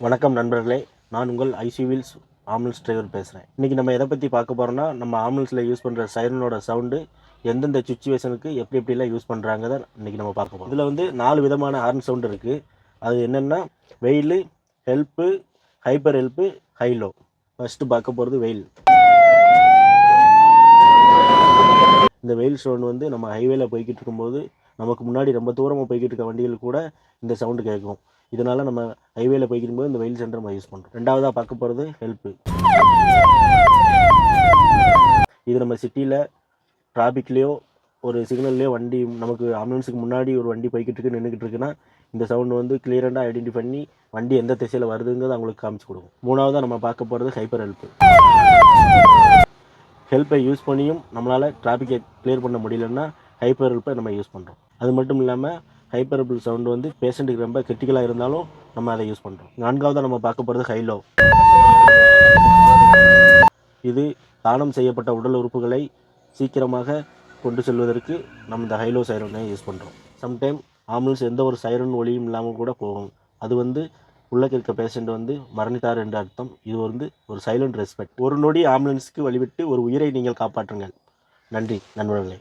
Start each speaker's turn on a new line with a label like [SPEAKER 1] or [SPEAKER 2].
[SPEAKER 1] வணக்கம் நண்பர்களே. நான் உங்கள் ஐசிவில்ஸ் ஆம்புலன்ஸ் டிரைவர் பேசுகிறேன் இன்றைக்கி நம்ம எதை பற்றி பார்க்க போகிறோம்னா நம்ம ஆம்புலன்ஸில் யூஸ் பண்ணுற சைரனோட சவுண்டு எந்தெந்த சுச்சுவேஷனுக்கு எப்படி எப்படிலாம் யூஸ் பண்ணுறாங்க தான் இன்றைக்கி நம்ம பார்க்க போகிறோம் இதில் வந்து நாலு விதமான ஹார்ன் சவுண்டு இருக்குது அது என்னென்னா wail yelp hyper yelp hi lo first பார்க்க போகிறது வெயில். இந்த வெயில் சவுண்ட் வந்து நம்ம ஹைவேல போய்கிட்டு இருக்கும்போது நமக்கு முன்னாடி ரொம்ப தூரமாக போய்கிட்டு இருக்க வண்டிகள் கூட இந்த சவுண்டு கேட்கும் இதனால் நம்ம ஹைவேல போய்கிட்டு போது இந்த வெயில் சென்டர் நம்ம யூஸ் பண்ணுறோம் ரெண்டாவதாக பார்க்க போகிறது ஹெல்ப்பு இது நம்ம சிட்டியில் டிராஃபிக்லேயோ ஒரு சிக்னல்லையோ வண்டி நமக்கு ஆம்புலன்ஸுக்கு முன்னாடி ஒரு வண்டி போய்கிட்டு இருக்கு நின்றுக்கிட்டு இருக்குன்னா இந்த சவுண்டு வந்து கிளியரண்டாக ஐடென்டி பண்ணி வண்டி எந்த திசையில் வருதுங்கிறது அவங்களுக்கு காமிச்சு கொடுக்கும். மூணாவதாக நம்ம பார்க்க போகிறது ஹைப்பர் ஹெல்ப்பு ஹெல்ப்பை யூஸ் பண்ணியும் நம்மளால் டிராஃபிக்கை கிளியர் பண்ண முடியலன்னா ஹைப்பர் ஹெல்ப்பை நம்ம யூஸ் பண்ணுறோம் அது மட்டும் இல்லாமல் ஹைப்பரபிள் சவுண்டு வந்து பேஷண்ட்டுக்கு ரொம்ப கிரிட்டிக்கலாக இருந்தாலும் நம்ம அதை யூஸ் பண்ணுறோம் நான்காவதாக நம்ம பார்க்க போகிறது ஹைலோ இது தானம் செய்யப்பட்ட உடல் உறுப்புகளை சீக்கிரமாக கொண்டு செல்வதற்கு நம்ம இந்த ஹைலோ சைரனை யூஸ் பண்ணுறோம் சம்டைம் ஆம்புலன்ஸ் எந்த ஒரு சைரன் ஒளியும் இல்லாமல் கூட போகும். அது வந்து உள்ளே இருக்க பேஷண்ட் வந்து மரணித்தார் என்ற அர்த்தம். இது வந்து ஒரு சைலண்ட் ரெஸ்பெக்ட் ஒரு நொடி ஆம்புலன்ஸுக்கு வழிவிட்டு ஒரு உயிரை நீங்கள் காப்பாற்றுங்கள். நன்றி நண்பர்களே.